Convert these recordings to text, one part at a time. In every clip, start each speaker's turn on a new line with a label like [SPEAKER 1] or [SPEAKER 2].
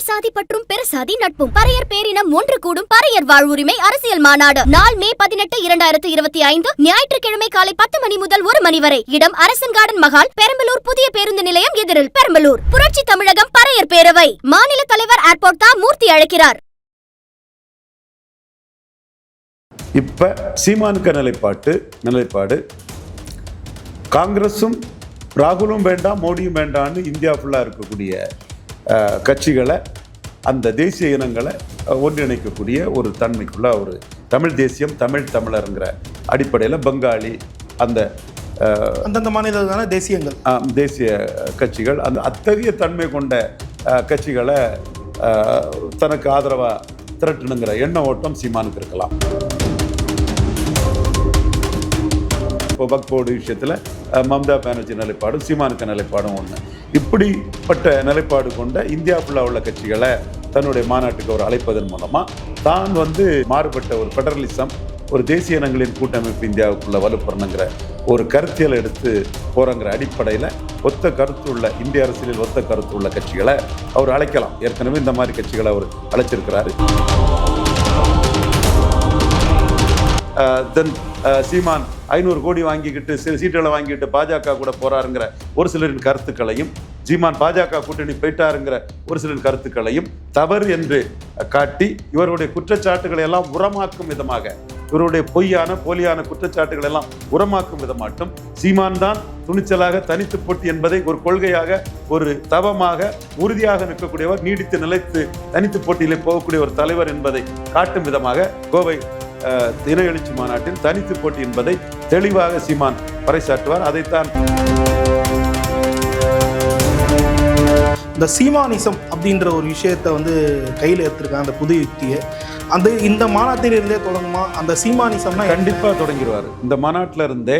[SPEAKER 1] உயர் சாதி பற்றும் பெரு சாதி நட்பும் பறையர் பேரினம் ஒன்று கூடும் பறையர் வாழ்வுரிமை அரசியல் மாநாடு. நாள் மே பதினெட்டு இரண்டாயிரத்து இருபத்தி ஐந்து ஞாயிற்றுக்கிழமை காலை பத்து மணி முதல் ஒரு மணி வரை. இடம் அரசன் கார்டன் மகால் பெரம்பலூர் புதிய பேருந்து நிலையம் எதிரில் பெரம்பலூர். புரட்சி தமிழகம் பறையர் பேரவை. மாநில தலைவர் ஏர்போர்ட் தா மூர்த்தி அழைக்கிறார்.
[SPEAKER 2] இப்போ சீமானுக்க நிலைப்பாட்டு நிலைப்பாடு. காங்கிரஸும் ராகுலும் வேண்டாம் மோடியும் வேண்டாம்னு இந்தியா ஃபுல்லாக இருக்கக்கூடிய கட்சிகளை அந்த தேசிய இனங்களை ஒன்றிணைக்கக்கூடிய ஒரு தன்மைக்குள்ள ஒரு தமிழ் தேசியம் தமிழ் தமிழருங்கிற அடிப்படையில் பெங்காலி அந்த
[SPEAKER 3] அந்தந்த மாநிலத்தான தேசியங்கள்.
[SPEAKER 2] தேசிய கட்சிகள் அந்த அத்தகைய தன்மை கொண்ட கட்சிகளை தனக்கு ஆதரவாக திரட்டணுங்கிற எண்ண ஓட்டம் சீமானுக்கு இருக்கலாம். இப்போ வக்ஃப் போர்டு விஷயத்தில் மம்தா பானர்ஜி நிலைப்பாடும் சீமானுக்கு நிலைப்பாடும் ஒன்று இப்படிப்பட்ட நிலைப்பாடு கொண்ட இந்தியா ஃபுல்லாக உள்ள கட்சிகளை தன்னுடைய மாநாட்டுக்கு அவர் அழைப்பதன் மூலமாக தான் வந்து மாறுபட்ட ஒரு ஃபெடரலிசம் ஒரு தேசிய இனங்களின் கூட்டமைப்பு இந்தியாவுக்குள்ள வலுப்படணுங்கிற ஒரு கருத்தியல் எடுத்து போகிறங்கிற அடிப்படையில் ஒத்த கருத்து உள்ள இந்திய அரசியலில் ஒத்த கருத்து உள்ள கட்சிகளை அவர் அழைக்கலாம். ஏற்கனவே இந்த மாதிரி கட்சிகளை அவர் அழைச்சிருக்கிறாரு. தென் சீமான் ஐநூறு கோடி வாங்கிக்கிட்டு சில சீட்டுகளை வாங்கிட்டு பாஜக கூட போறாருங்கிற ஒரு சிலரின் கருத்துக்களையும் சீமான் பாஜக கூட்டணி போயிட்டாருங்கிற ஒரு சிலரின் கருத்துக்களையும் தவறு என்று காட்டி இவருடைய குற்றச்சாட்டுகளை எல்லாம் உரமாக்கும் விதமாக இவருடைய பொய்யான போலியான குற்றச்சாட்டுகள் எல்லாம் உரமாக்கும் விதமாட்டும் சீமான் தான் துணிச்சலாக தனித்து போட்டி என்பதை ஒரு கொள்கையாக ஒரு தவமாக உறுதியாக நிற்கக்கூடியவர் நீடித்து நிலைத்து தனித்து போட்டியிலே போகக்கூடிய ஒரு தலைவர் என்பதை காட்டும் விதமாக கோவை தின எழுச்சி மாநாட்டில் தனித்து போட்டி என்பதை தெளிவாக சீமான் பறைசாற்றுவார். அதைத்தான்
[SPEAKER 3] இந்த சீமானிசம் அப்படின்ற ஒரு விஷயத்தை வந்து கையில் எடுத்திருக்காங்க அந்த புது யுக்தியை. அந்த இந்த மாநாட்டிலிருந்தே தொடங்குமா? அந்த சீமானிசம்னா என்ன?
[SPEAKER 2] கண்டிப்பா தொடங்கிடுவார். இந்த மாநாட்டில் இருந்தே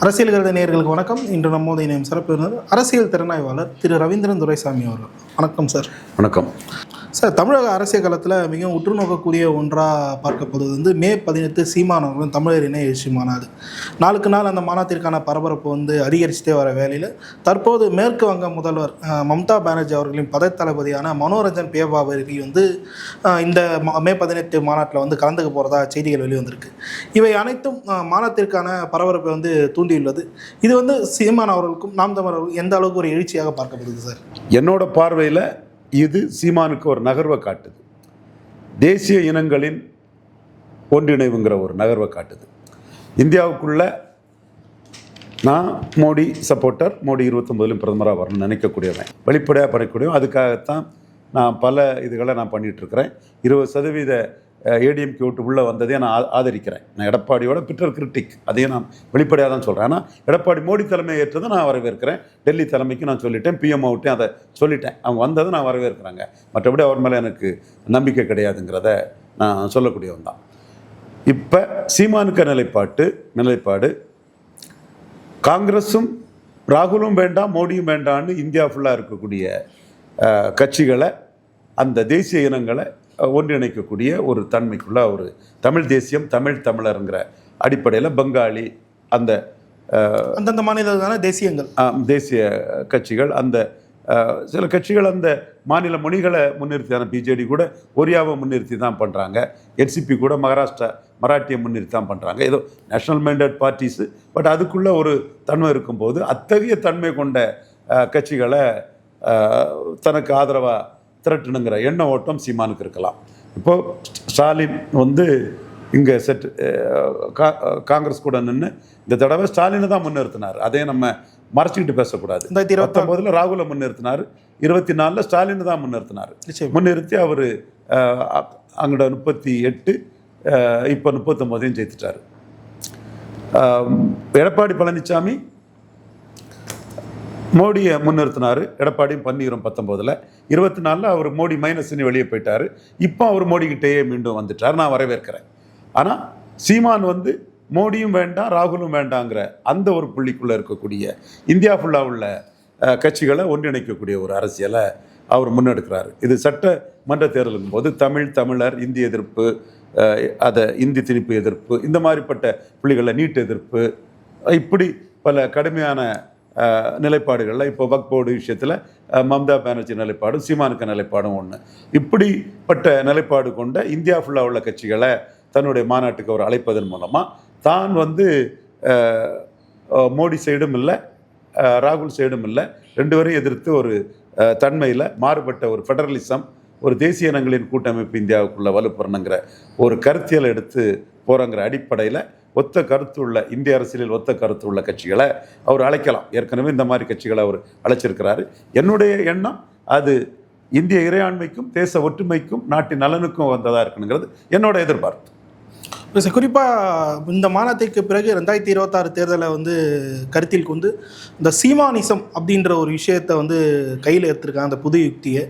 [SPEAKER 3] அரசியல் கருத நேயர்களுக்கு வணக்கம். இன்று நம்மோதைய இணையம் சிறப்பு விருந்தினர் அரசியல் திறனாய்வாளர் திரு ரவீந்திரன் துரைசாமி அவர்கள். வணக்கம் சார்.
[SPEAKER 2] வணக்கம்.
[SPEAKER 3] சார் தமிழக அரசியல் காலத்தில் மிகவும் உற்று நோக்கக்கூடிய ஒன்றாக பார்க்கப்படுவது வந்து மே பதினெட்டு சீமானவர்களும் தமிழர் இணைய எழுச்சி மாநாடு. நாளுக்கு நாள் அந்த மாநாட்டிற்கான பரபரப்பு வந்து அதிகரிச்சுட்டே வர வேலையில் தற்போது மேற்கு வங்க முதல்வர் மம்தா பானர்ஜி அவர்களின் பதத்தளபதியான மனோரஞ்சன் பேபாவரி வந்து இந்த மே பதினெட்டு மாநாட்டில் வந்து கலந்துக்க போகிறதா செய்திகள் வெளிவந்திருக்கு இவை அனைத்தும் மாநாட்டிற்கான பரபரப்பை வந்து தூண்டியுள்ளது. இது வந்து சீமான் அவர்களுக்கும் நாம் தமிழர்களுக்கும் எந்த அளவுக்கு ஒரு எழுச்சியாக பார்க்கப்படுது சார்?
[SPEAKER 2] என்னோட பார்வையில் இது சீமானுக்கு ஒரு நகர்வை காட்டுது. தேசிய இனங்களின் ஒன்றிணைவுங்கிற ஒரு நகர்வை காட்டுது. இந்தியாவுக்குள்ள நான் மோடி சப்போர்ட்டர் மோடி இருபத்தொம்பதுலையும் பிரதமராக வரணும்னு நினைக்கக்கூடியவன். வெளிப்படையாக பண்ணக்கூடியவன் அதுக்காகத்தான் நான் பல இதுகளை நான் பண்ணிகிட்ருக்கிறேன் இருபது சதவீத ஏடிஎம்கே விட்டு உள்ளே வந்ததே நான் ஆதரிக்கிறேன். நான் எடப்பாடியோட பிட்டர் கிரிட்டிக் அதையும் நான் வெளிப்படையாக தான் சொல்கிறேன் ஆனால் எடப்பாடி மோடி தலைமை ஏற்றதை நான் வரவேற்கிறேன். டெல்லி தலைமைக்கு நான் சொல்லிட்டேன். பிஎம் விட்டையும் அதை சொல்லிட்டேன். அவங்க வந்ததை நான் வரவேற்கிறாங்க. மற்றபடி அவர் மேலே எனக்கு நம்பிக்கை கிடையாதுங்கிறத நான் சொல்லக்கூடியவன் தான். இப்போ சீமானுக்க நிலைப்பாட்டு நிலைப்பாடு. காங்கிரஸும் ராகுலும் வேண்டாம் மோடியும் வேண்டாம்னு இந்தியா ஃபுல்லாக இருக்கக்கூடிய கட்சிகளை அந்த தேசிய இனங்களை ஒன்றிணைக்கக்கூடிய ஒரு தன்மைக்குள்ள ஒரு தமிழ் தேசியம் தமிழ் தமிழருங்கிற அடிப்படையில் பெங்காலி அந்த
[SPEAKER 3] அந்தந்த மாநிலத்தான தேசியங்கள்.
[SPEAKER 2] தேசிய கட்சிகள் அந்த சில கட்சிகள் அந்த மாநில மொழிகளை முன்னிறுத்தியான பிஜேடி கூட ஒரியாவை முன்னிறுத்தி தான் பண்ணுறாங்க என்சிபி கூட மகாராஷ்டிரா மராட்டியை முன்னிறுத்தி தான் பண்ணுறாங்க ஏதோ நேஷனல் மைண்டட் பார்ட்டிஸு பட் அதுக்குள்ள ஒரு தன்மை இருக்கும்போது அத்தகைய தன்மை கொண்ட கட்சிகளை தனக்கு ஆதரவாக திரட்டணுங்கிற எண்ண ஓட்டம் சீமானுக்கு இருக்கலாம். இப்போது ஸ்டாலின் வந்து இங்கே செட் காங்கிரஸ் கூட நின்று இந்த தடவை ஸ்டாலினை தான் முன்னிறுத்தினார். அதே நம்ம மறைச்சிக்கிட்டு பேசக்கூடாது.
[SPEAKER 3] ரெண்டாயிரத்தி இருபத்தாறு
[SPEAKER 2] பத்தொன்பதுல ராகுல முன்னிறுத்தினார். இருபத்தி நாலில் ஸ்டாலினை தான் முன்னிறுத்தினார். முன்னிறுத்தி அவர் அங்கட முப்பத்தி எட்டு இப்போ முப்பத்தொம்போதையும் ஜெயித்துட்டார். எடப்பாடி பழனிசாமி மோடியை முன்னிறுத்தினார். எடப்பாடியும் பன்னீரும் பத்தொம்போதில் இருபத்தி நாலில் அவர் மோடி மைனஸ்னு வெளியே போயிட்டார். இப்போ அவர் மோடிக்கிட்டேயே மீண்டும் வந்துட்டார். நான் வரவேற்கிறேன். ஆனால் சீமான் வந்து மோடியும் வேண்டாம் ராகுலும் வேண்டாங்கிற அந்த ஒரு புள்ளிக்குள்ளே இருக்கக்கூடிய இந்தியா ஃபுல்லாக உள்ள கட்சிகளை ஒன்றிணைக்கக்கூடிய ஒரு அரசியலை அவர் முன்னெடுக்கிறார். இது சட்டமன்ற தேர்தலுக்கும் போது தமிழ் தமிழர் இந்திய எதிர்ப்பு அதை இந்தி திணிப்பு எதிர்ப்பு இந்த மாதிரிப்பட்ட புள்ளிகளை நீட் எதிர்ப்பு இப்படி பல கடுமையான நிலைப்பாடுகளில் இப்போ வக் போர்டு விஷயத்தில் மம்தா பானர்ஜி நிலைப்பாடும் சீமானுக்கு நிலைப்பாடும் ஒன்று இப்படிப்பட்ட நிலைப்பாடு கொண்ட இந்தியா ஃபுல்லாக உள்ள கட்சிகளை தன்னுடைய மாநாட்டுக்கு அவர் அழைப்பதன் மூலமாக தான் வந்து மோடி சைடும் இல்லை ராகுல் சைடும் இல்லை ரெண்டு பேரையும் எதிர்த்து ஒரு தன்மையில் மாறுபட்ட ஒரு ஃபெடரலிசம் ஒரு தேசிய இனங்களின் கூட்டமைப்பு இந்தியாவுக்குள்ள வலுப்பெறணுங்கிற ஒரு கருத்தியல் எடுத்து போகிறங்கிற அடிப்படையில் ஒத்த கருத்து உள்ள இந்திய அரசியலில் ஒத்த கருத்து உள்ள கட்சிகளை அவர் அழைக்கலாம். ஏற்கனவே இந்த மாதிரி கட்சிகளை அவர் அழைச்சிருக்கிறாரு. என்னுடைய எண்ணம் அது இந்திய இறையாண்மைக்கும் தேச ஒற்றுமைக்கும் நாட்டின் நலனுக்கும் வந்ததாக இருக்கணுங்கிறது என்னோட எதிர்பார்ப்பு.
[SPEAKER 3] குறிப்பாக இந்த மாநாட்டிற்கு பிறகு ரெண்டாயிரத்தி இருபத்தாறு தேர்தலை வந்து கருத்தில் கொண்டு இந்த சீமானிசம் அப்படின்ற ஒரு விஷயத்தை வந்து கையில் எடுத்திருக்காங்க அந்த புது யுக்தியை.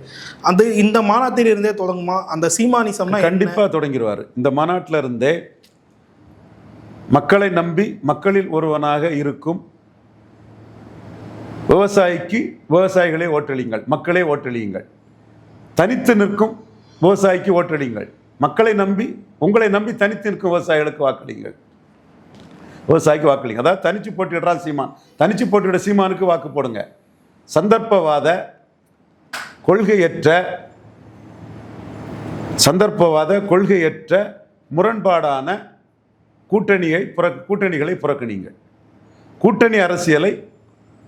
[SPEAKER 3] அந்த இந்த மாநாட்டில் இருந்தே தொடங்குமா? அந்த சீமானிசம்னா?
[SPEAKER 2] கண்டிப்பாக தொடங்கிடுவார் இந்த மாநாட்டில் இருந்தே மக்களை நம்பி மக்களில் ஒருவனாக இருக்கும் விவசாயிக்கு விவசாயிகளே ஓட்டளியுங்கள் மக்களே ஓட்டளியுங்கள். தனித்து நிற்கும் விவசாயிக்கு ஓட்டளியுங்கள். மக்களை நம்பி உங்களை நம்பி தனித்து நிற்கும் விவசாயிகளுக்கு வாக்களியுங்கள். விவசாயிக்கு வாக்களிங்க அதாவது தனிச்சு போட்டிடுறான் சீமான். தனிச்சு போட்டியிட சீமானுக்கு வாக்கு போடுங்க. சந்தர்ப்பவாத கொள்கையற்ற சந்தர்ப்பவாத கொள்கையற்ற முரண்பாடான கூட்டணியை புற கூட்டணிகளை புறக்கணிங்கள் கூட்டணி அரசியலை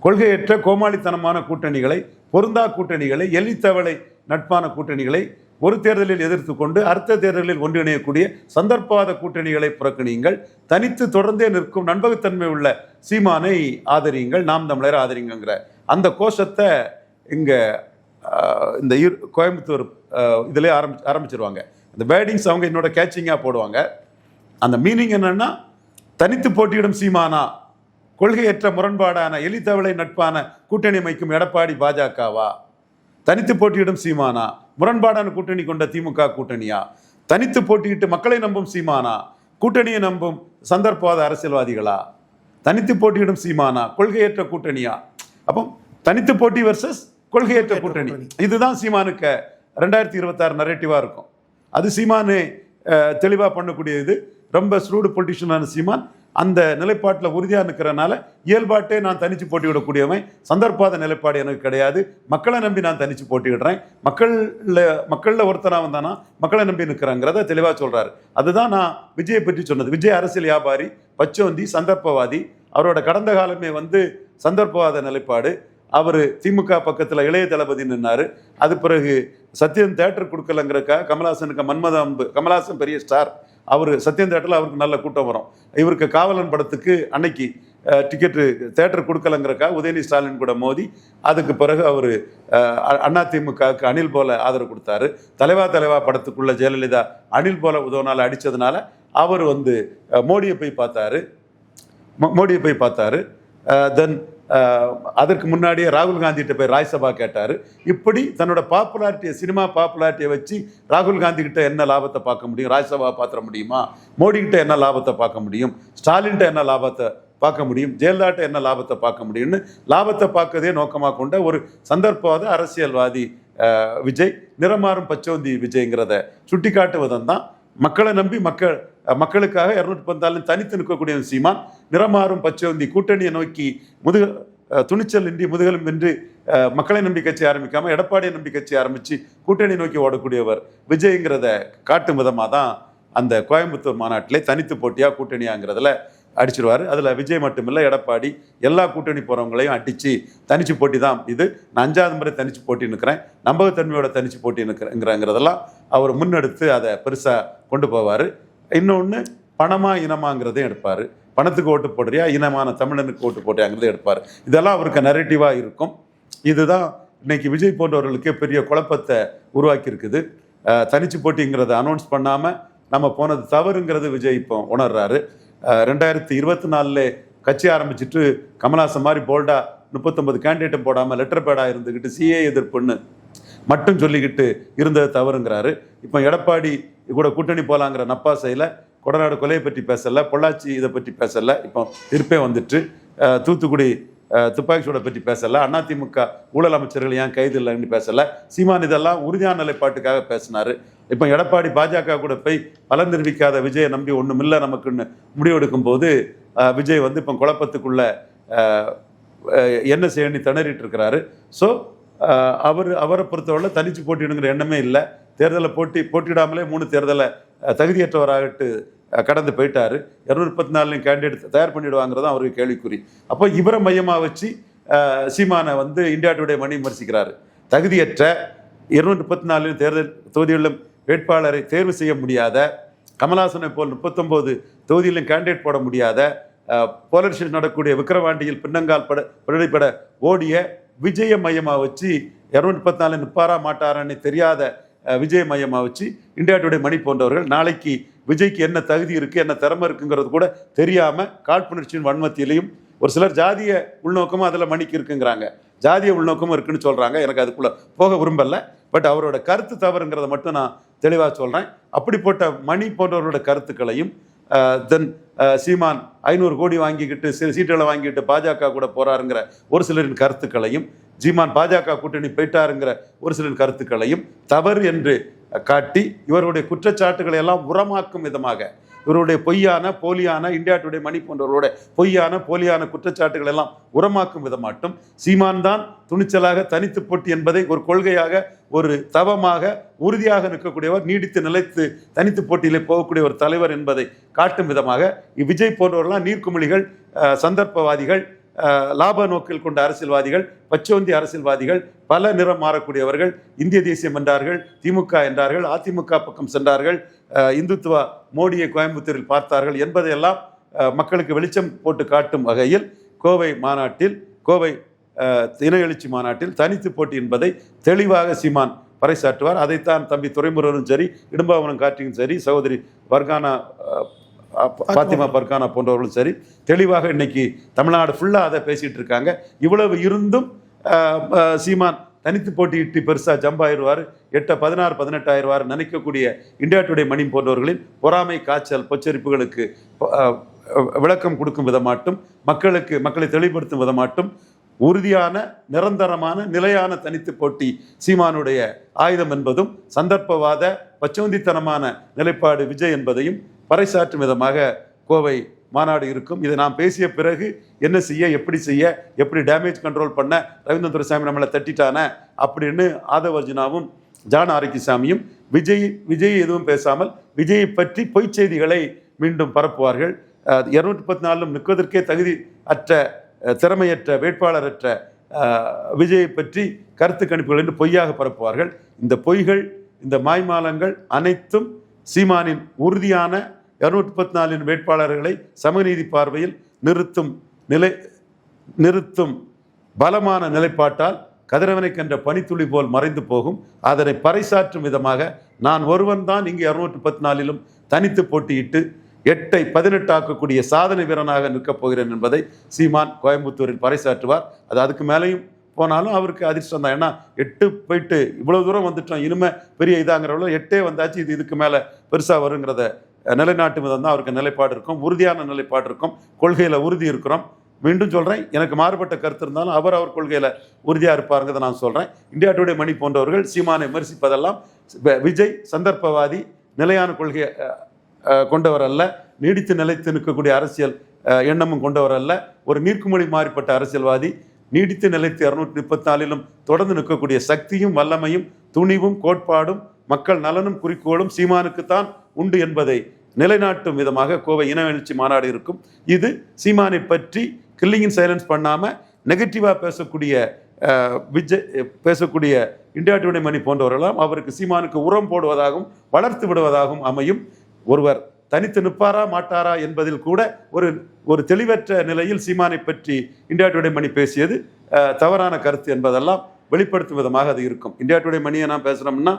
[SPEAKER 2] கொள்கையற்ற கோமாளித்தனமான கூட்டணிகளை பொருந்தா கூட்டணிகளை எலித்தவளை நட்பான கூட்டணிகளை ஒரு தேர்தலில் எதிர்த்து கொண்டு அடுத்த தேர்தலில் ஒன்றிணையக்கூடிய சந்தர்ப்பவாத கூட்டணிகளை புறக்கணியுங்கள். தனித்து தொடர்ந்தே நிற்கும் நண்பகத்தன்மை உள்ள சீமானை ஆதரியுங்கள். நாம் தமிழர் ஆதரிங்கிற அந்த கோஷத்தை இங்கே இந்த கோயம்புத்தூர் இதிலே ஆரம்பி ஆரம்பிச்சிருவாங்க. இந்த பேட்டிங்ஸ் அவங்க என்னோட கேட்சிங்காக போடுவாங்க. அந்த மீனிங் என்னன்னா தனித்து போட்டியிடும் சீமானா கொள்கையற்ற முரண்பாடான எலித்தவளை நட்பான கூட்டணி அமைக்கும் எடப்பாடி பாஜகவா? தனித்து போட்டியிடும் சீமானா முரண்பாடான கூட்டணி கொண்ட திமுக கூட்டணியா? தனித்து போட்டியிட்டு மக்களை நம்பும் சீமானா கூட்டணியை நம்பும் சந்தர்ப்பவாத அரசியல்வாதிகளா? தனித்து போட்டியிடும் சீமானா கொள்கையற்ற கூட்டணியா? அப்போ தனித்து போட்டி வர்சஸ் கொள்கையற்ற கூட்டணி. இதுதான் சீமானுக்கு ரெண்டாயிரத்தி இருபத்தாறு நரேட்டிவாக இருக்கும். அது சீமானு தெளிவாக பண்ணக்கூடியது. ரொம்ப ஸ்ரூடு பொலிட்டிஷியனான சீமான் அந்த நிலைப்பாட்டில் உறுதியாக இருக்கிறனால இயல்பாட்டே நான் தனித்து போட்டியிடக்கூடியவன் சந்தர்ப்பாத நிலைப்பாடு எனக்கு கிடையாது. மக்களை நம்பி நான் தனித்து போட்டியிடுறேன் மக்களில் மக்களில் ஒருத்தனாக வந்தானா மக்களை நம்பி நிற்கிறாங்கிறத தெளிவாக சொல்கிறாரு அதுதான் நான் விஜயை பற்றி சொன்னது. விஜய் அரசியல் வியாபாரி பச்சோந்தி சந்தர்ப்பவாதி. அவரோட கடந்த காலமே வந்து சந்தர்ப்பவாத நிலைப்பாடு. அவர் திமுக பக்கத்தில் இளைய தளபதி நின்னார். அது பிறகு சத்யன் தேட்டர் கொடுக்கலங்கிறக்கா கமலாசனுக்கு மன்மதம் அம்பு கமலாசன் பெரிய ஸ்டார் அவர் சத்யன் தேட்டரில் அவருக்கு நல்ல கூட்டம் வரும். இவருக்கு காவலன் படத்துக்கு அன்னைக்கு டிக்கெட்டு தேட்டர் கொடுக்கலங்கிறக்கா உதயநிதி ஸ்டாலின் கூட மோதி அதுக்கு பிறகு அவர் அண்ணா திமுகவுக்கு அணில் போல ஆதரவு கொடுத்தாரு. தலைவா தலைவா படத்துக்குள்ள ஜெயலலிதா அணில் போல உதவனால அடித்ததுனால அவர் வந்து மோடியை போய் பார்த்தாரு. மோ- மோடியை போய் பார்த்தாரு. தென் அதற்கு முன்னாடியே ராகுல் காந்திகிட்ட போய் ராஜ்சபா கேட்டார். இப்படி தன்னோட பாப்புலாரிட்டியை சினிமா பாப்புலாரிட்டியை வச்சு ராகுல் காந்தி கிட்ட என்ன லாபத்தை பார்க்க முடியும்? ராஜ்சபா பாத்திர முடியுமா? மோடி கிட்ட என்ன லாபத்தை பார்க்க முடியும்? ஸ்டாலின்ட்ட என்ன லாபத்தை பார்க்க முடியும்? ஜெயலலிதாட்ட என்ன லாபத்தை பார்க்க முடியும்னு லாபத்தை பார்க்கதே நோக்கமாக கொண்ட ஒரு சந்தர்ப்பவாத அரசியல்வாதி விஜய். நிறமாறும் பச்சோந்தி விஜய்ங்கிறத சுட்டிக்காட்டுவதன் தான் மக்களை நம்பி மக்கள் மக்களுக்காக இரநூத்தி பந்தாலும் தனித்து நிற்கக்கூடிய சீமான் நிறமாறும் பச்சோந்தி கூட்டணியை நோக்கி முதுக துணிச்சல் இன்றி முதுகலும் என்று மக்களை நம்பி கட்சி ஆரம்பிக்காமல் எடப்பாடியை நம்பி கட்சி ஆரம்பித்து கூட்டணி நோக்கி ஓடக்கூடியவர் விஜய்ங்கிறத காட்டும் விதமாக தான் அந்த கோயம்புத்தூர் மாநாட்டிலே தனித்து போட்டியாக கூட்டணியாங்கிறதுல அடிச்சிருவார். அதில் விஜய் மட்டுமில்லை எடப்பாடி எல்லா கூட்டணி போகிறவங்களையும் அடித்து தனிச்சு போட்டி தான் இது. நான் அஞ்சாவது முறை தனிச்சு போட்டி நிற்கிறேன். நம்பகத்தன்மையோட தனிச்சு போட்டி நிற்கிறேங்கிறங்கிறதெல்லாம் அவர் முன்னெடுத்து அதை பெருசாக கொண்டு போவார். இன்னொன்று பணமா இனமாங்கிறதையும் எடுப்பார். பணத்துக்கு ஓட்டு போடுறியா இனமான தமிழனுக்கு ஓட்டு போட்டியாங்கிறதையும் எடுப்பார். இதெல்லாம் அவருக்கு நரேட்டிவாக இருக்கும். இதுதான் இன்னைக்கு விஜய் போன்றவர்களுக்கே பெரிய குழப்பத்தை உருவாக்கியிருக்குது. தனிச்சு போட்டிங்கிறத அனௌன்ஸ் பண்ணாமல் நம்ம போனது தவறுங்கிறது விஜய் இப்போ உணர்றாரு. ரெண்டாயிரத்தி இருபத்தி நாலில் கட்சி ஆரம்பிச்சிட்டு கமலாசன் மாதிரி போல்டா முப்பத்தொன்பது கேண்டிடேட்டும் போடாமல் லெட்டர் பேடாக இருந்துக்கிட்டு சிஏ எதிர்ப்புன்னு மட்டும் சொல்லிக்கிட்டு இருந்தது தவறுங்கிறாரு. இப்போ எடப்பாடி கூட கூட்டணி போகலாங்கிற நப்பாசையில் கொடநாடு கொலையை பற்றி பேசலை பொள்ளாச்சி இதை பற்றி பேசலை. இப்போ திருப்பே வந்துட்டு தூத்துக்குடி துப்பாக்கி சூடை பற்றி பேசலை அதிமுக ஊழல் அமைச்சர்கள் ஏன் கைது இல்லைன்னு பேசலை. சீமான் இதெல்லாம் உறுதியான நிலைப்பாட்டுக்காக பேசினாரு. இப்போ எடப்பாடி பாஜக கூட போய் பலன் தெரிவிக்காத விஜயை நம்பி ஒண்ணுமில்ல நமக்குன்னு முடிவெடுக்கும் போது விஜய் வந்து இப்போ குழப்பத்துக்குள்ள என்ன செய்யணும் திணறிட்டு இருக்கிறாரு. ஸோ அவர் அவரை பொறுத்தவரை தனிச்சு போட்டிடுங்கிற எண்ணமே இல்லை. தேர்தலை போட்டி போட்டியிடாமலே மூணு தேர்தலை தகுதியற்றவராகிட்டு தகுதியற்றவராகட்டு கடந்து போயிட்டார். இரநூறு முப்பத்தி நாலுலையும் கேண்டிடேட் தயார் பண்ணிடுவாங்கிறது தான் அவருக்கு கேள்விக்குறி. அப்போ இவரை மையமாக வச்சு சீமானை வந்து இந்தியா டுடே மணி விமர்சிக்கிறாரு. தகுதியற்ற இருநூற்றி முப்பத்தி நாலுலையும் தேர்தல் தொகுதிகளிலும் வேட்பாளரை தேர்வு செய்ய முடியாத கமலாசனை போல் முப்பத்தொம்போது தொகுதியிலும் கேண்டிடேட் போட முடியாத போலரிசேஷன் நடக்கக்கூடிய விக்கிரவாண்டியில் பின்னங்கால் பட பின்னடைப்பட ஓடிய விஜய மையமாக வச்சு இரநூத்தி முப்பத்தி நாலு நிப்பாரா மாட்டாரான்னு தெரியாத விஜய மையமாக வச்சு இந்தியா டுடே மணி போன்றவர்கள் நாளைக்கு விஜய்க்கு என்ன தகுதி இருக்குது என்ன திறமை இருக்குங்கிறது கூட தெரியாமல் காழ்ப்புணர்ச்சியின் வன்மத்திலையும் ஒரு சிலர் ஜாதிய உள்நோக்கமும் அதில் மணிக்கு இருக்குங்கிறாங்க. ஜாதிய உள்நோக்கமும் இருக்குன்னு சொல்கிறாங்க எனக்கு அதுக்குள்ளே போக விரும்பலை. பட் அவரோட கருத்து தவறுங்கிறத மட்டும் நான் தெளிவாக சொல்கிறேன் அப்படிப்பட்ட மணி போன்றவரோட கருத்துக்களையும் தென் சீமான் ஐநூறு கோடி வாங்கிக்கிட்டு சில சீட்டுகளை வாங்கிட்டு பாஜக கூட போறாருங்கிற ஒரு சிலரின் கருத்துக்களையும் ஜீமான் பாஜக கூட்டணி போயிட்டாருங்கிற ஒரு சிலரின் கருத்துக்களையும் தவறு என்று காட்டி இவருடைய குற்றச்சாட்டுகளை எல்லாம் உரமாக்கும் விதமாக இவருடைய பொய்யான போலியான இந்தியா டுடே மணி போன்றவர்களுடைய பொய்யான போலியான குற்றச்சாட்டுகள் எல்லாம் உரமாக்கும் விதமாட்டும் சீமான் தான் துணிச்சலாக தனித்து போட்டி என்பதை ஒரு கொள்கையாக ஒரு தவமாக உறுதியாக நிற்கக்கூடியவர் நீடித்து நிலைத்து தனித்து போட்டியிலே போகக்கூடிய ஒரு தலைவர் என்பதை காட்டும் விதமாக விஜய் போன்றவர்களாம் நீர்க்குமிழிகள் சந்தர்ப்பவாதிகள் லாப நோக்கில் கொண்ட அரசியல்வாதிகள் பச்சோந்தி அரசியல்வாதிகள் பல நிறம் மாறக்கூடியவர்கள் இந்திய தேசியம் என்றார்கள் திமுக என்றார்கள் அதிமுக பக்கம் சென்றார்கள் இந்துத்துவ இந்துத்துவா மோடியை கோயம்புத்தூரில் பார்த்தார்கள் என்பதையெல்லாம் மக்களுக்கு வெளிச்சம் போட்டு காட்டும் வகையில் கோவை மாநாட்டில் கோவை இன எழுச்சி மாநாட்டில் தனித்து போட்டி என்பதை தெளிவாக சீமான் பறைசாற்றுவார். அதைத்தான் தம்பி துரைமுருகனும் சரி இடும்பாவனம் காற்றியும் சரி சகோதரி வர்கானா அஹ், பாத்திமா பர்கானா போன்றவர்களும் சரி தெளிவாக இன்னைக்கு தமிழ்நாடு ஃபுல்லாக அதை பேசிட்டு இருக்காங்க. இவ்வளவு இருந்தும் சீமான் தனித்து போட்டியிட்டு பெருசாக ஜம்ப் ஆயிடுவார். எட்ட பதினாறு பதினெட்டாயிரவார் நினைக்கக்கூடிய இந்தியா டுடே மணி போன்றவர்களின் பொறாமை காய்ச்சல் பொச்சரிப்புகளுக்கு விளக்கம் கொடுக்கும் விதமாட்டும் மக்களுக்கு மக்களை தெளிவுபடுத்தும் விதமாட்டும் உறுதியான நிரந்தரமான நிலையான தனித்து போட்டி சீமானுடைய ஆயுதம் என்பதும் சந்தர்ப்பவாத பச்சோந்தித்தனமான நிலைப்பாடு விஜய் என்பதையும் பறைசாற்றும் விதமாக கோவை மாநாடு இருக்கும். இதை நாம் பேசிய பிறகு என்ன செய்ய எப்படி செய்ய எப்படி டேமேஜ் கண்ட்ரோல் பண்ண ரவீந்திர துரைசாமி நம்மளை தட்டிட்டான அப்படின்னு ஆதவர்ஜுனாவும் ஜான் ஆரோக்கியசாமியும் விஜய் விஜய் எதுவும் பேசாமல் விஜயை பற்றி பொய்ச் செய்திகளை மீண்டும் பரப்புவார்கள். இருநூற்றி முப்பத்தி நாலிலும் நிற்பதற்கே தகுதி அற்ற திறமையற்ற வேட்பாளரற்ற விஜயை பற்றி கருத்து கணிப்புகள் என்று பொய்யாக பரப்புவார்கள். இந்த பொய்கள் இந்த மாய்மாலங்கள் அனைத்தும் சீமானின் உறுதியான இருநூற்றி முப்பத்தி நாலின் வேட்பாளர்களை சமநீதி பார்வையில் நிறுத்தும் நிலை நிறுத்தும் பலமான நிலைப்பாட்டால் கதிரவனை கண்ட பனித்துளி போல் மறைந்து போகும். அதனை பறைசாற்றும் விதமாக நான் ஒருவன் தான் இங்கு இரநூற்றி முப்பத்தி நாலிலும் தனித்து போட்டியிட்டு எட்டை பதினெட்டாக்கக்கூடிய சாதனை வீரனாக நிற்கப் போகிறேன் என்பதை சீமான் கோயம்புத்தூரில் பறைசாற்றுவார். அது அதுக்கு மேலேயும் போனாலும் அவருக்கு அதிர்ஷ்டம் தான். ஏன்னா எட்டு போயிட்டு இவ்வளோ தூரம் வந்துட்டோம். இனிமே பெரிய இதாங்கிறவளோ எட்டே வந்தாச்சு. இது இதுக்கு மேலே பெருசாக வருங்கிறத நிலைநாட்டு விதம் தான் அவருக்கு நிலைப்பாடு இருக்கும். உறுதியான நிலைப்பாடு இருக்கும். கொள்கையில் உறுதி இருக்கிறோம். மீண்டும் சொல்கிறேன் எனக்கு மாறுபட்ட கருத்து இருந்தாலும் அவர் அவர் கொள்கையில் உறுதியாக இருப்பாருங்கிறத நான் சொல்கிறேன் இந்தியா டுடே மணி போன்றவர்கள் சீமானை விமர்சிப்பதெல்லாம் விஜய் சந்தர்ப்பவாதி நிலையான கொள்கையை கொண்டவர் அல்ல நீடித்து நிலைத்து நிற்கக்கூடிய அரசியல் எண்ணமும் கொண்டவர் அல்ல ஒரு நீர்க்குமொழி மாறிப்பட்ட அரசியல்வாதி நீடித்து நிலைத்து இருநூற்றி முப்பத்தி நாலிலும் தொடர்ந்து நிற்கக்கூடிய சக்தியும் வல்லமையும் துணிவும் கோட்பாடும் மக்கள் நலனும் குறிக்கோளும் சீமானுக்குத்தான் உண்டு என்பதை நிலைநாட்டும் விதமாக கோவை இனவெழுச்சி மாநாடு இருக்கும். இது சீமானை பற்றி கில்லிங்கின் சைலன்ஸ் பண்ணாமல் நெகட்டிவாக பேசக்கூடிய விஜய் பேசக்கூடிய இந்தியா டுடே மணி போன்றவர்களாம் அவருக்கு சீமானுக்கு உரம் போடுவதாகவும் வளர்த்து விடுவதாகவும் அமையும். ஒருவர் தனித்து நிற்பாரா மாட்டாரா என்பதில் கூட ஒரு ஒரு தெளிவற்ற நிலையில் சீமானை பற்றி இந்தியா டுடே மணி பேசியது தவறான கருத்து என்பதெல்லாம் வெளிப்படுத்தும் விதமாக அது இருக்கும். இந்தியா டுடே மணியை நான் பேசுகிறோம்னா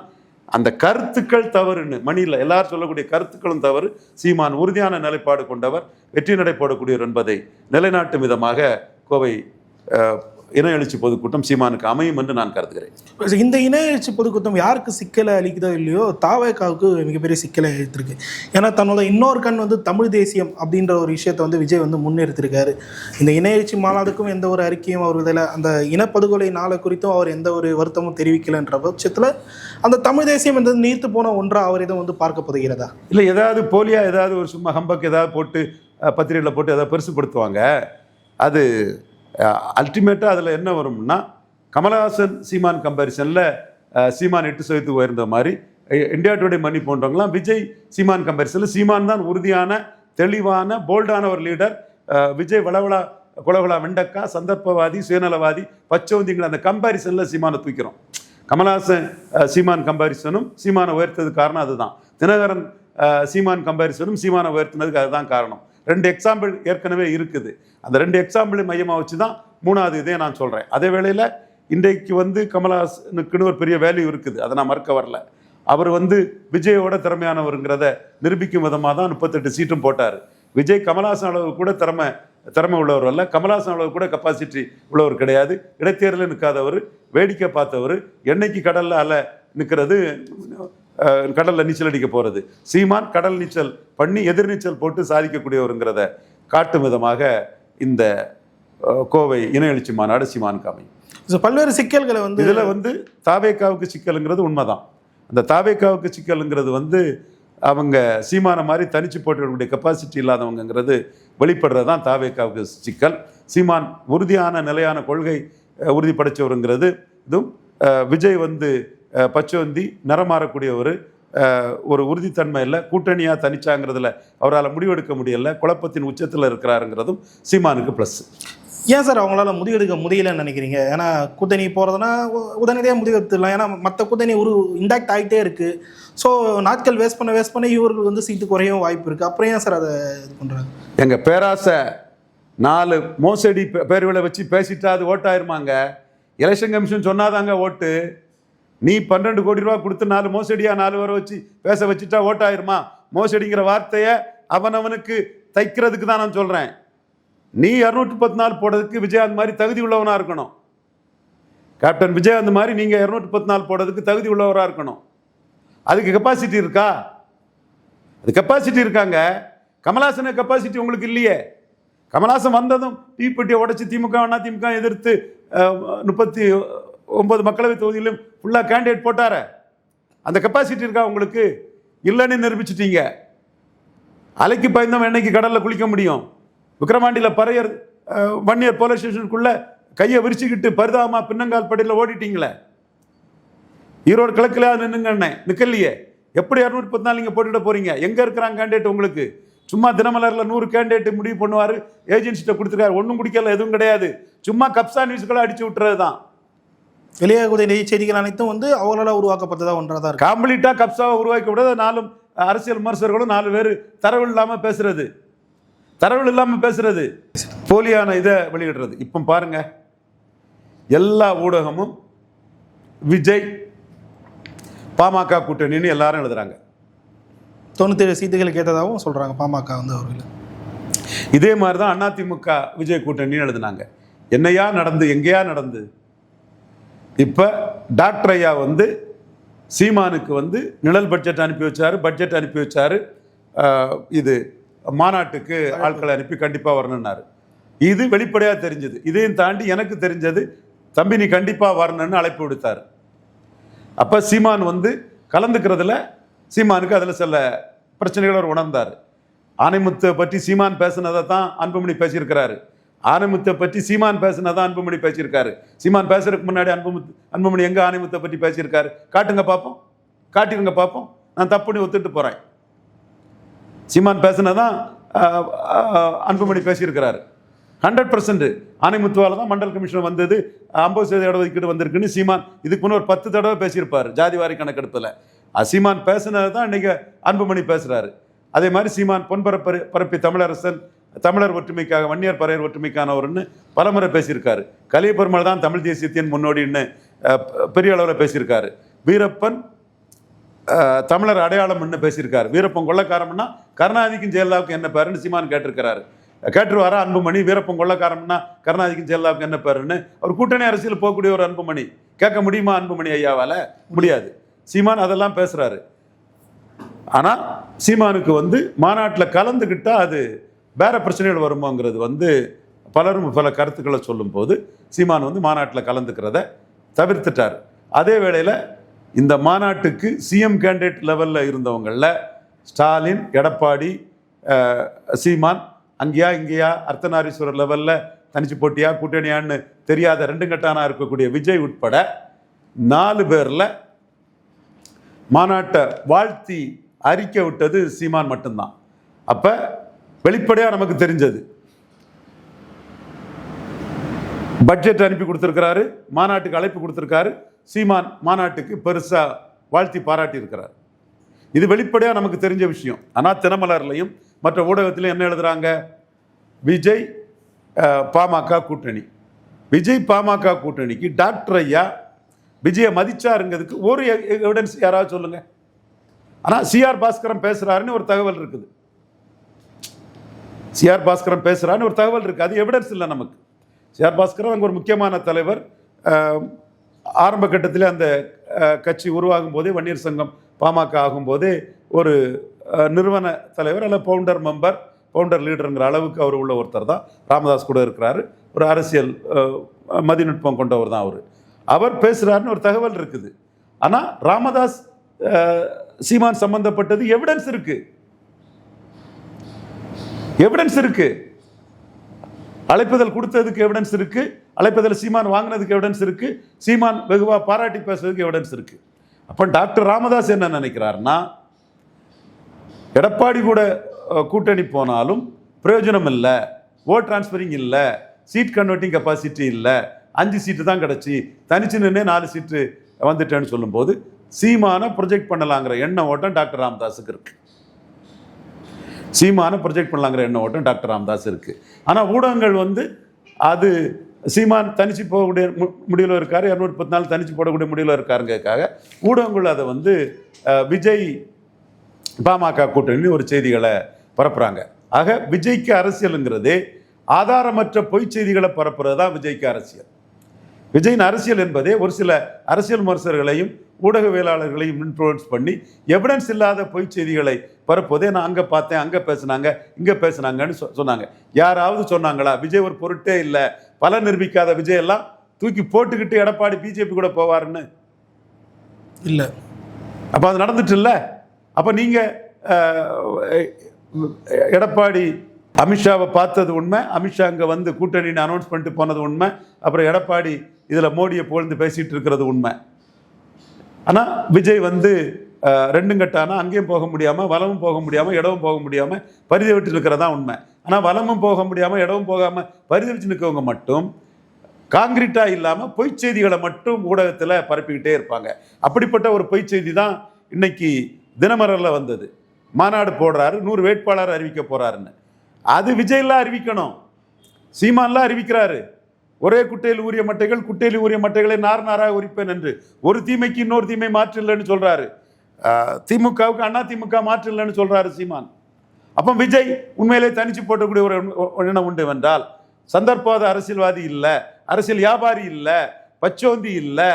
[SPEAKER 2] அந்த கருத்துக்கள் தவறுன்னு மணியில் எல்லாரும் சொல்லக்கூடிய கருத்துக்களும் தவறு சீமான் உறுதியான நிலைப்பாடு கொண்டவர் வெற்றி நடை போடக்கூடியவர் என்பதை நிலைநாட்டும் விதமாக கோவை இன எழுச்சி பொதுக்கூட்டம் சீமானுக்கு அமையும் என்று நான் கருதுகிறேன்.
[SPEAKER 3] இந்த இணைய எழுச்சி பொதுக்கூட்டம் யாருக்கு சிக்கலை அளிக்குதோ இல்லையோ தாவேக்காவுக்கு மிகப்பெரிய சிக்கலை எழுத்திருக்கு ஏன்னா தன்னோட இன்னொரு கண் வந்து தமிழ் தேசியம் அப்படின்ற ஒரு விஷயத்தை வந்து விஜய் வந்து முன்னிறுத்திருக்காரு. இந்த எழுச்சி மாநாடுக்கும் எந்த ஒரு அறிக்கையும் அவர் இதில் அந்த இனப்படுகொலை நாளை குறித்தும் அவர் எந்த ஒரு வருத்தமும் தெரிவிக்கலைன்ற பட்சத்தில் அந்த தமிழ் தேசியம் என்பது நீர்த்து போன ஒன்றா அவர் இதை வந்து பார்க்கப்படுகிறதா
[SPEAKER 2] இல்லை ஏதாவது போலியா ஏதாவது ஒரு சும்மா ஹம்பக் ஏதாவது போட்டு பத்திரிகையில் போட்டு ஏதாவது பெருசுப்படுத்துவாங்க அது அல்டிமேட்டாக அதில் என்ன வரும்னா கமலஹாசன் சீமான் கம்பேரிசனில் சீமான் எட்டு சதவீதத்துக்கு உயர்ந்த மாதிரி இந்தியா டுடே மணி போன்றவங்களாம் விஜய் சீமான் கம்பேரிசனில் சீமான் தான் உறுதியான தெளிவான போல்டான ஒரு லீடர் விஜய் வளவளா குலகுலா வெண்டக்கா சந்தர்ப்பவாதி சுயநலவாதி பச்சோந்திங்கிற அந்த கம்பேரிசனில் சீமானை தூக்கிறோம். கமலஹாசன் சீமான் கம்பாரிசனும் சீமானை உயர்த்தது காரணம் அதுதான். தினகரன் சீமான் கம்பாரிசனும் சீமானை உயர்த்தினதுக்கு அதுதான் காரணம். ரெண்டு எக்ஸாம்பிள் ஏற்கனவே இருக்குது. அந்த ரெண்டு எக்ஸாம்பிளை மையமாக வச்சு தான் மூணாவது இதே நான் சொல்கிறேன் அதே வேளையில் இன்றைக்கு வந்து கமலஹாசனுக்குன்னு ஒரு பெரிய வேல்யூ இருக்குது. அதை நான் மறுக்க வரல. அவர் வந்து விஜயோட திறமையானவருங்கிறத நிரூபிக்கும் விதமாக தான் முப்பத்தெட்டு சீட்டும் போட்டார். விஜய் கமலஹாசன் அளவு கூட திறமை திறமை உள்ளவர் அல்ல. கமலஹாசன் அளவு கூட கெப்பாசிட்டி உள்ளவர் கிடையாது. இடைத்தேர்தலில் நிற்காதவர் வேடிக்கை பார்த்தவர் என்னைக்கு கடலில் அல நிற்கிறது கடலில் நீச்சல் அடிக்க போகிறது சீமான் கடல் நீச்சல் பண்ணி எதிர்நீச்சல் போட்டு சாதிக்கக்கூடியவருங்கிறத காட்டும் விதமாக இந்த கோவை இன எழுச்சி மாநாடு சீமானுக்கு அமையும்
[SPEAKER 3] ஸோ பல்வேறு சிக்கல்களை வந்து
[SPEAKER 2] இதுல வந்து தாவேக்காவுக்கு சிக்கலுங்கிறது உண்மைதான். அந்த தாவேக்காவுக்கு சிக்கலுங்கிறது வந்து அவங்க சீமான மாதிரி தனிச்சு போட்டுக்கூடிய கெப்பாசிட்டி இல்லாதவங்கங்கிறது வெளிப்படுறது தான் தாவேக்காவுக்கு சிக்கல். சீமான் உறுதியான நிலையான கொள்கை அஹ், உறுதி படைச்சவருங்கிறது இதுவும் விஜய் வந்து பச்சோந்தி நிறமாறக்கூடியவர். ஒரு உறுதித்தன்மை இல்லை. கூட்டணியாக தனிச்சாங்கிறதுல அவரால் முடிவெடுக்க முடியல. குழப்பத்தின் உச்சத்தில் இருக்கிறாருங்கிறதும் சீமானுக்கு ப்ளஸ்
[SPEAKER 3] ஏன் சார் அவங்களால முடிவெடுக்க முடியலன்னு நினைக்கிறீங்க? ஏன்னா கூட்டணி போகிறதுனா உடனடியாக முடிவெடுத்துடலாம். ஏன்னா மற்ற கூட்டணி ஒரு இண்டாக்ட் ஆகிட்டே இருக்குது ஸோ நாட்கள் வேஸ்ட் பண்ண வேஸ்ட் பண்ண இவர்களுக்கு வந்து சீட்டு குறையவும் வாய்ப்பு இருக்குது அப்புறம் ஏன் சார் அதை இது பண்ணுறாங்க
[SPEAKER 2] எங்க பேராசை நாலு மோசடி பேர்களை வச்சு பேசிட்டா அது ஓட்டாயிருமாங்க? எலெக்ஷன் கமிஷன் சொன்னாதாங்க ஓட்டு. நீ பன்னெண்டு கோடி ரூபா கொடுத்து நாலு மோசடியாக நாலு பேரை வச்சு பேச வச்சுட்டா ஓட்டாயிருமா? மோசடிங்கிற வார்த்தையை அவனவனுக்கு தைக்கிறதுக்கு தான் நான் சொல்கிறேன் நீ இரநூற்றி பத்து நாள் போடுறதுக்கு விஜயகாந்த் மாதிரி தகுதி உள்ளவனாக இருக்கணும். கேப்டன் விஜயகாந்த் மாதிரி நீங்கள் இரநூற்றி பத்து நாள் போடுறதுக்கு தகுதி உள்ளவராக இருக்கணும். அதுக்கு கெப்பாசிட்டி இருக்கா? அது கெப்பாசிட்டி இருக்காங்க. கமலாசன கெப்பாசிட்டி உங்களுக்கு இல்லையே. கமலாசன் வந்ததும் தீப்பெட்டியை உடச்சி திமுக வேணா திமுக எதிர்த்து முப்பத்தி ஒன்பது மக்களவை தொகுதியிலும் ஃபுல்லாக கேண்டிடேட் போட்டார. அந்த கெப்பாசிட்டி இருக்கா உங்களுக்கு? இல்லைன்னு நிரூபிச்சிட்டீங்க. அலைக்கு பயந்தவன் என்னைக்கு கடலில் குளிக்க முடியும்? விக்ரமாண்டியில் பறையர் வன்னியர் போலீஸ் ஸ்டேஷனுக்குள்ளே கையை விரிச்சுக்கிட்டு பரிதாபமாக பின்னங்கால் படியில் ஓடிட்டீங்களே. ஈரோடு கிழக்கில் நின்னுங்க அண்ணன் நிக்கலையே. எப்படி இரநூத்தி பத்து நாள் நீங்கள் போட்டுட போகிறீங்க எங்கே இருக்கிறாங்க கேண்டிடேட் உங்களுக்கு? சும்மா தினமலரில் நூறு கேண்டிடேட் முடிவு பண்ணுவார் ஏஜென்சிட்ட கொடுத்துருக்காரு. ஒன்றும் குடிக்கல எதுவும் கிடையாது. சும்மா கப்சா நியூஸ்களை அடிச்சு விட்டுறது தான்
[SPEAKER 3] வெளியாகக்கூடிய செய்திகள் அனைத்தும் வந்து அவங்களால உருவாக்கப்பட்டதா ஒன்றாக தான் இருக்கு.
[SPEAKER 2] கம்ப்ளீட்டாக கப்சாவை உருவாக்கி விடாத நாலும் அரசியல் விமர்சகர்களும் நாலு பேர் தரவு இல்லாமல் பேசுறது. தரவு இல்லாமல் பேசுறது. போலியான இதை வெளியிடுறது. இப்போ பாருங்க. எல்லா ஊடகமும் விஜய் பாமக கூட்டணின்னு எல்லாரும் எழுதுறாங்க.
[SPEAKER 3] தொண்ணூத்தேழு சீட்டுகள் கேட்டதாகவும் சொல்கிறாங்க பாமக வந்து அவர்கள்.
[SPEAKER 2] இதே மாதிரி தான் அதிமுக விஜய் கூட்டணின்னு எழுதுனாங்க. என்னையா நடந்து எங்கேயா நடந்து? இப்போ டாக்டர் ஐயா வந்து சீமானுக்கு வந்து நிழல் பட்ஜெட் அனுப்பி வச்சாரு பட்ஜெட் அனுப்பி வச்சாரு. இது மாநாட்டுக்கு ஆட்களை அனுப்பி கண்டிப்பாக வரணுன்னாரு இது வெளிப்படையாக தெரிஞ்சது. இதையும் தாண்டி எனக்கு தெரிஞ்சது தம்பி நீ கண்டிப்பாக வரணும்னு அழைப்பு விடுத்தார். அப்போ சீமான் வந்து கலந்துக்கிறதுல சீமானுக்கு அதில் சில பிரச்சனைகளை அவர் உணர்ந்தார். ஆனைமுத்தை பற்றி சீமான் பேசுனதை தான் அன்புமணி பேசியிருக்கிறாரு. ஆனைமுத்தை பற்றி சீமான் பேசுனதை அன்புமணி பேசியிருக்காரு. சீமான் பேசுறதுக்கு முன்னாடி அன்புமுத் அன்புமணி எங்கே ஆனைமுத்தை பற்றி பேசியிருக்காரு? காட்டுங்க பார்ப்போம் காட்டிடுங்க பார்ப்போம் நான் தப்புன்னு ஒத்துட்டு போகிறேன் சீமான் பேசுனதான் தான் அன்புமணி பேசியிருக்கிறாரு. ஹண்ட்ரட் பர்சன்ட் ஆனைமுத்துவால் தான் மண்டல் கமிஷன் வந்தது. ஐம்பது சதவீத இடஒதுக்கீடு வந்திருக்குன்னு சீமான் இதுக்கு முன்ன ஒரு பத்து தடவை பேசியிருப்பார் ஜாதிவாரி கணக்கெடுப்பில். சீமான் பேசுனது தான் இன்றைக்கி அன்புமணி பேசுகிறாரு அதே மாதிரி சீமான் பொன்பரப்பரு பரப்பி தமிழரசன் தமிழர் ஒற்றுமைக்காக வன்னியர் பறையர் ஒற்றுமைக்கானவர்னு பலமுறை பேசியிருக்காரு. கலியபெருமாள் தான் தமிழ் தேசியத்தின் முன்னோடின்னு பெரிய அளவில் பேசியிருக்காரு. வீரப்பன் தமிழர் அடையாளம்னு பேசியிருக்காரு. வீரப்பன் கொள்ளக்காரம்னா கருணாநிதிக்கும் ஜெயலலிதாவுக்கும் என்ன பேருன்னு சீமான் கேட்டிருக்கிறாரு. கேட்டுருவாரா அன்புமணி? வீரப்பன் கொள்ளக்காரம்னா கருணாநிதிக்கும் ஜெயலலிதாவுக்கு என்ன பேருன்னு அவர் கூட்டணி அரசியல் போகக்கூடிய ஒரு அன்புமணி. கேட்க முடியுமா அன்புமணி ஐயாவால்? முடியாது. சீமான் அதெல்லாம் பேசுகிறாரு ஆனால் சீமானுக்கு வந்து மாநாட்டில் கலந்துக்கிட்டால் அது வேற பிரச்சனைகள் வருமோங்கிறது வந்து பலரும் பல கருத்துக்களை சொல்லும்போது சீமான் வந்து மாநாட்டில் கலந்துக்கிறத தவிர்த்துட்டார். அதே வேளையில் இந்த மாநாட்டுக்கு சிஎம் கேண்டிடேட் லெவலில் இருந்தவங்களில் ஸ்டாலின் எடப்பாடி சீமான் அங்கேயா இங்கேயா அர்த்தநாரீஸ்வரர் லெவலில் தனிச்சு போட்டியா கூட்டணியான்னு தெரியாத ரெண்டு கட்டானா இருக்கக்கூடிய விஜய் உட்பட நாலு பேரில் மாநாட்டை வாழ்த்தி அறிக்கை விட்டது சீமான் மட்டும்தான். அப்போ வெளிப்படையாக நமக்கு தெரிஞ்சது. பட்ஜெட் அனுப்பி கொடுத்துருக்கிறாரு மாநாட்டுக்கு அழைப்பு கொடுத்துருக்காரு. சீமான் மாநாட்டுக்கு பெருசாக வாழ்த்தி பாராட்டி இருக்கிறார். இது வெளிப்படையாக நமக்கு தெரிஞ்ச விஷயம். ஆனால் தினமலர்லையும் மற்ற ஊடகத்திலையும் என்ன எழுதுறாங்க? விஜய் பாமக கூட்டணி. விஜய் பாமக கூட்டணிக்கு டாக்டர் ஐயா விஜயை மதிச்சாருங்கிறதுக்கு ஒரு எவிடன்ஸ் யாராவது சொல்லுங்க. ஆனால் சிஆர் பாஸ்கரன் பேசுறாருன்னு ஒரு தகவல் இருக்குது. சிஆர் பாஸ்கரன் பேசுகிறான்னு ஒரு தகவல் இருக்குது அது எவிடன்ஸ் இல்லை நமக்கு. சிஆர் பாஸ்கரன் அங்கே ஒரு முக்கியமான தலைவர். ஆரம்ப கட்டத்தில் அந்த கட்சி உருவாகும் போதே வன்னியர் சங்கம் பாமக ஆகும்போதே ஒரு நிறுவன தலைவர் அல்ல பவுண்டர் மெம்பர் பவுண்டர் லீடருங்கிற அளவுக்கு அவர் உள்ள ஒருத்தர் தான். ராமதாஸ் கூட இருக்கிறாரு. ஒரு அரசியல் மதிநுட்பம் கொண்டவர் தான் அவர். அவர் பேசுகிறாருன்னு ஒரு தகவல் இருக்குது. ஆனால் ராமதாஸ் சீமான் சம்பந்தப்பட்டது எவிடன்ஸ் இருக்குது எவிடன்ஸ் இருக்கு. அழைப்புதல் கொடுத்ததுக்கு எவிடன்ஸ் இருக்கு. அழைப்புதல் சீமான் வாங்கினதுக்கு எவிடன்ஸ் இருக்கு. சீமான் வெகுவா பாராட்டி பேசுறதுக்கு எவிடன்ஸ் இருக்கு. அப்போ டாக்டர் ராமதாஸ் என்ன நினைக்கிறாருன்னா எடப்பாடி கூட கூட்டணி போனாலும் பிரயோஜனம் இல்லை ஓட் டிரான்ஸ்ஃபரிங் இல்லை சீட் கன்வெர்ட்டிங் கெப்பாசிட்டி இல்லை அஞ்சு சீட்டு தான் கிடச்சி தனிச்சு நின்று நாலு சீட்டு வந்துட்டேன்னு சொல்லும்போது சீமான ப்ரொஜெக்ட் பண்ணலாங்கிற எண்ணம் ஓட்டம் டாக்டர் ராமதாஸுக்கு இருக்குது சீமானை ப்ரொஜெக்ட் பண்ணலாங்கிற எண்ண ஓட்டம் டாக்டர் ராம்தாஸ் இருக்குது ஆனால் ஊடகங்கள் வந்து அது சீமான் தனிச்சு போகக்கூடிய மு- முடிவில் இருக்கார் இரநூத்தி பத்து நாள் தனிச்சு போடக்கூடிய முடிவில் இருக்காருங்கிறதுக்காக ஊடகங்கள் அதை வந்து விஜய் பாமக கூட்டணி ஒரு செய்திகளை பரப்புகிறாங்க ஆக விஜய்க்கு அரசியலுங்கிறதே ஆதாரமற்ற பொய் செய்திகளை பரப்புறது தான் விஜய்க்கு அரசியல். விஜயின் அரசியல் என்பதே ஒரு சில அரசியல் விமர்சகர்களையும் ஊடகவியலாளர்களையும் இன்ஃப்ளூயன்ஸ் பண்ணி எவிடன்ஸ் இல்லாத பொய் செய்திகளை பரப்புவதே நான் அங்கே பார்த்தேன் அங்கே பேசுனாங்க இங்கே பேசுனாங்கன்னு சொன்னாங்க. யாராவது சொன்னாங்களா விஜய் ஒரு பொருட்டே இல்லை பல நிரூபிக்காத விஜய் எல்லாம் தூக்கி போட்டுக்கிட்டு எடப்பாடி பிஜேபி கூட போவாருன்னு?
[SPEAKER 3] இல்லை.
[SPEAKER 2] அப்போ அது நடந்துட்டு இல்லை? அப்போ நீங்கள் எடப்பாடி அமித்ஷாவை பார்த்தது உண்மை அமித்ஷா அங்கே வந்து கூட்டணின்னு அனௌன்ஸ் பண்ணிட்டு போனது உண்மை அப்புறம் எடப்பாடி இதில் மோடியை புகழ்ந்து பேசிட்டு இருக்கிறது உண்மை. ஆனால் விஜய் வந்து ரெண்டும் கட்டானா அங்கேயும் போக முடியாமல் வலமும் போக முடியாமல் இடமும் போக முடியாமல் பரிதவிட்டு இருக்கிறதா உண்மை. ஆனால் வளமும் போக முடியாமல் இடமும் போகாமல் பரிதவிச்சு நிற்கவங்க மட்டும் காங்கிரீட்டாக இல்லாமல் பொய் செய்திகளை மட்டும் ஊடகத்தில் பரப்பிக்கிட்டே இருப்பாங்க. அப்படிப்பட்ட ஒரு பொய் செய்தி தான் இன்னைக்கு தினமலரில் வந்தது. மாநாடு போடுறாரு நூறு வேட்பாளர் அறிவிக்க போகிறாருன்னு அது விஜய்லாம் அறிவிக்கணும். சீமான்லாம் அறிவிக்கிறாரு. ஒரே குட்டையில் ஊறிய மட்டைகள் குட்டையில் ஊறிய மட்டைகளை நார் நாராக உரிப்பேன் என்று. ஒரு தீமைக்கு இன்னொரு தீமை மாற்றில்லைன்னு இல்லைன்னு திமுகவுக்கு அண்ணா திமுக மாற்று இல்லைன்னு சொல்றாரு சீமான். அப்போ விஜய் உண்மையிலே தனிச்சு போட்டக்கூடிய ஒரு எண்ணம் உண்டு என்றால் சந்தர்ப்பாத அரசியல்வாதி இல்லை அரசியல் வியாபாரி இல்லை பச்சோந்தி இல்லை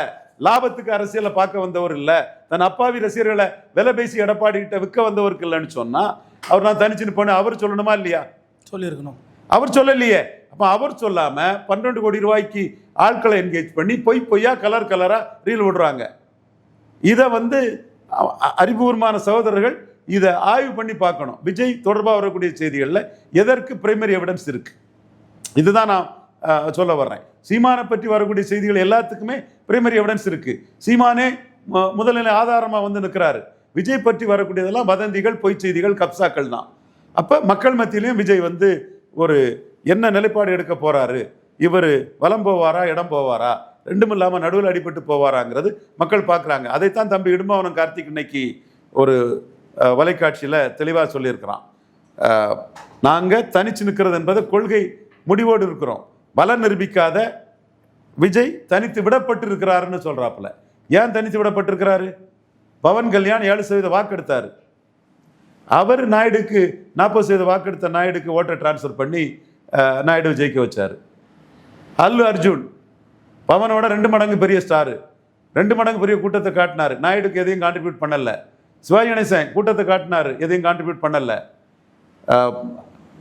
[SPEAKER 2] லாபத்துக்கு அரசியலை பார்க்க வந்தவர் இல்லை தன் அப்பாவி ரசிகர்களை விலை பேசி எடப்பாடி கிட்ட விற்க வந்தவருக்கு இல்லைன்னு சொன்னா அவர் நான் தனிச்சு நிற்பேன்னு அவர் சொல்லணுமா இல்லையா?
[SPEAKER 3] சொல்லியிருக்கணும்.
[SPEAKER 2] அவர் சொல்லலையே. அப்ப அவர் சொல்லாம பன்னெண்டு கோடி ரூபாய்க்கு ஆட்களை என்கேஜ் பண்ணி பொய் பொய்யா கலர் கலரா ரீல் விடுறாங்க. இதை வந்து அறிவுபூர்வமான சகோதரர்கள் இதை ஆய்வு பண்ணி பார்க்கணும். விஜய் தொடர்பாக வரக்கூடிய செய்திகளில் எதற்கு பிரைமரி எவிடன்ஸ் இருக்குது இதுதான் நான் சொல்ல வர்றேன். சீமானை பற்றி வரக்கூடிய செய்திகள் எல்லாத்துக்குமே பிரைமரி எவிடன்ஸ் இருக்குது சீமானே முதல்நிலை ஆதாரமாக வந்து நிற்கிறாரு விஜய் பற்றி வரக்கூடியதெல்லாம் வதந்திகள் பொய் செய்திகள் கப்சாக்கள் தான். அப்போ மக்கள் மத்தியிலையும் விஜய் வந்து ஒரு என்ன நிலைப்பாடு எடுக்க போகிறாரு இவர் வலம் போவாரா இடம் போவாரா? ரெண்டும் இல்லாமல் நடுவில் அடிபட்டு போவாராங்கிறது மக்கள் பார்க்குறாங்க. அதைத்தான் தம்பி இடும்பாவனம் கார்த்திக் இன்னைக்கு ஒரு வலைக்காட்சியில் தெளிவாக சொல்லியிருக்கிறான். நாங்கள் தனிச்சு நிற்கிறது என்பது கொள்கை முடிவோடு இருக்கிறோம். பலம் நிரூபிக்காத விஜய் தனித்து விடப்பட்டு இருக்கிறாருன்னு ஏன் தனித்து விடப்பட்டிருக்கிறாரு? பவன் கல்யாண் ஏழு சதவீத வாக்கெடுத்தார் அவர் நாயுடுக்கு நாற்பது சதவீத வாக்கெடுத்த நாயுடுக்கு ஓட்டை ட்ரான்ஸ்ஃபர் பண்ணி நாயுடு ஜெயிக்க வச்சார். அல்லு அர்ஜுன் பவனோட ரெண்டு மடங்கு பெரிய ஸ்டாரு. ரெண்டு மடங்கு பெரிய கூட்டத்தை காட்டினார். நாயுடுக்கு எதையும் கான்ட்ரிபியூட் பண்ணல. சிவாஜி கணேசன் கூட்டத்தை காட்டினார் எதையும் கான்ட்ரிபியூட் பண்ணல.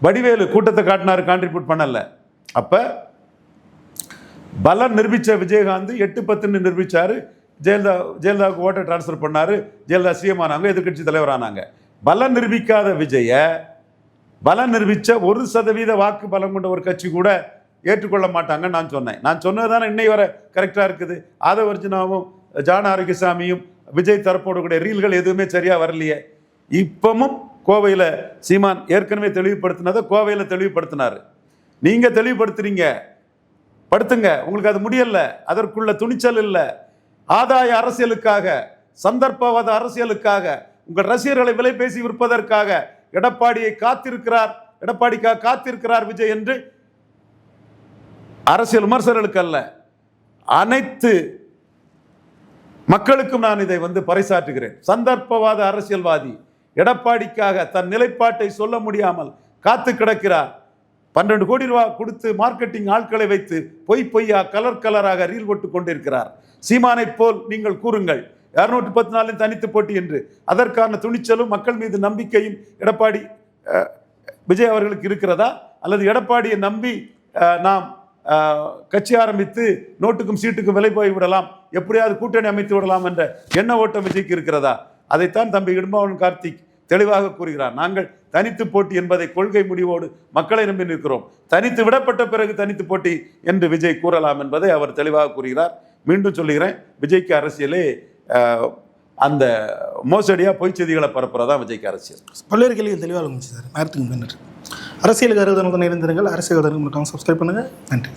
[SPEAKER 2] வடிவேலு கூட்டத்தை காட்டினார் கான்ட்ரிபியூட் பண்ணல. அப்போ பலம் நிரூபித்த விஜயகாந்த் எட்டு பத்துன்னு நிரூபித்தார் ஜெயலலிதா ஜெயலலிதாவுக்கு ஓட்டை ட்ரான்ஸ்ஃபர் பண்ணாரு. ஜெயலலிதா சிஎம் ஆனாங்க எதிர்க்கட்சி தலைவரானாங்க பலம் நிரூபிக்காத விஜய பலம் நிரூபித்த ஒரு சதவீத வாக்கு பலம் கொண்ட ஒரு கட்சி கூட ஏற்றுக்கொள்ள மாட்டாங்கன்னு நான் சொன்னேன். நான் சொன்னது தானே இன்னை வர கரெக்டாக இருக்குது. ஆதவர்ஜுனாவும் ஜான ஆரோக்கியசாமியும் விஜய் தரப்போட கூட ரீல்கள் எதுவுமே சரியாக வரலையே. இப்பவும் கோவையில் சீமான் ஏற்கனவே தெளிவுபடுத்தினதை கோவையில் தெளிவுபடுத்தினார். நீங்கள் தெளிவுபடுத்துறீங்க. படுத்துங்க. உங்களுக்கு அது முடியல. அதற்குள்ள துணிச்சல் இல்லை. ஆதாய அரசியலுக்காக சந்தர்ப்பவாத அரசியலுக்காக உங்கள் ரசிகர்களை விலை பேசி விற்பதற்காக எடப்பாடியை காத்திருக்கிறார். எடப்பாடிக்காக காத்திருக்கிறார் விஜய் என்று அரசியல் விமர்சகர்களுக்கு அல்ல அனைத்து மக்களுக்கும் நான் இதை வந்து பறைசாற்றுகிறேன். சந்தர்ப்பவாத அரசியல்வாதி எடப்பாடிக்காக தன் நிலைப்பாட்டை சொல்ல முடியாமல் காத்து கிடக்கிறார். பன்னெண்டு கோடி ரூபாய் கொடுத்து மார்க்கெட்டிங் ஆட்களை வைத்து பொய் பொய்யா கலர் கலராக ரீல் போட்டு கொண்டிருக்கிறார். சீமானைப் போல் நீங்கள் கூறுங்கள் இரநூற்றி பத்து நாளில் தனித்து போட்டி என்று. அதற்கான துணிச்சலும் மக்கள் மீது நம்பிக்கையும் எடப்பாடி விஜய் அவர்களுக்கு இருக்கிறதா? அல்லது எடப்பாடியை நம்பி நாம் கட்சி ஆரம்பித்து நோட்டுக்கும் சீட்டுக்கும் விலை போய் விடலாம். எப்படியாவது கூட்டணி அமைத்து விடலாம் என்ற எண்ண ஓட்டம் விஜய்க்கு இருக்கிறதா? அதைத்தான் தம்பி இடும்பாவன் கார்த்திக் தெளிவாக கூறுகிறார். நாங்கள் தனித்து போட்டி என்பதை கொள்கை முடிவோடு மக்களை நம்பி நிற்கிறோம். தனித்து விடப்பட்ட பிறகு தனித்து போட்டி என்று விஜய் கூறலாம் என்பதை அவர் தெளிவாக கூறுகிறார். மீண்டும் சொல்லுகிறேன் விஜய்க்கு அரசியலே அந்த மோசடியாக பொய்ச் செய்திகளை பரப்புறதா விஜய்க்கு அரசியல்.
[SPEAKER 3] பல்வேறு கேள்விகள் தெளிவாக இருந்துச்சு சார். நேரத்துக்கு முன்னாடி அரசியல் கருதனுடன் இருந்திருங்கள் அரசியல் கருதனுக்கு சப்ஸ்கிரைப் பண்ணுங்கள் நன்றி.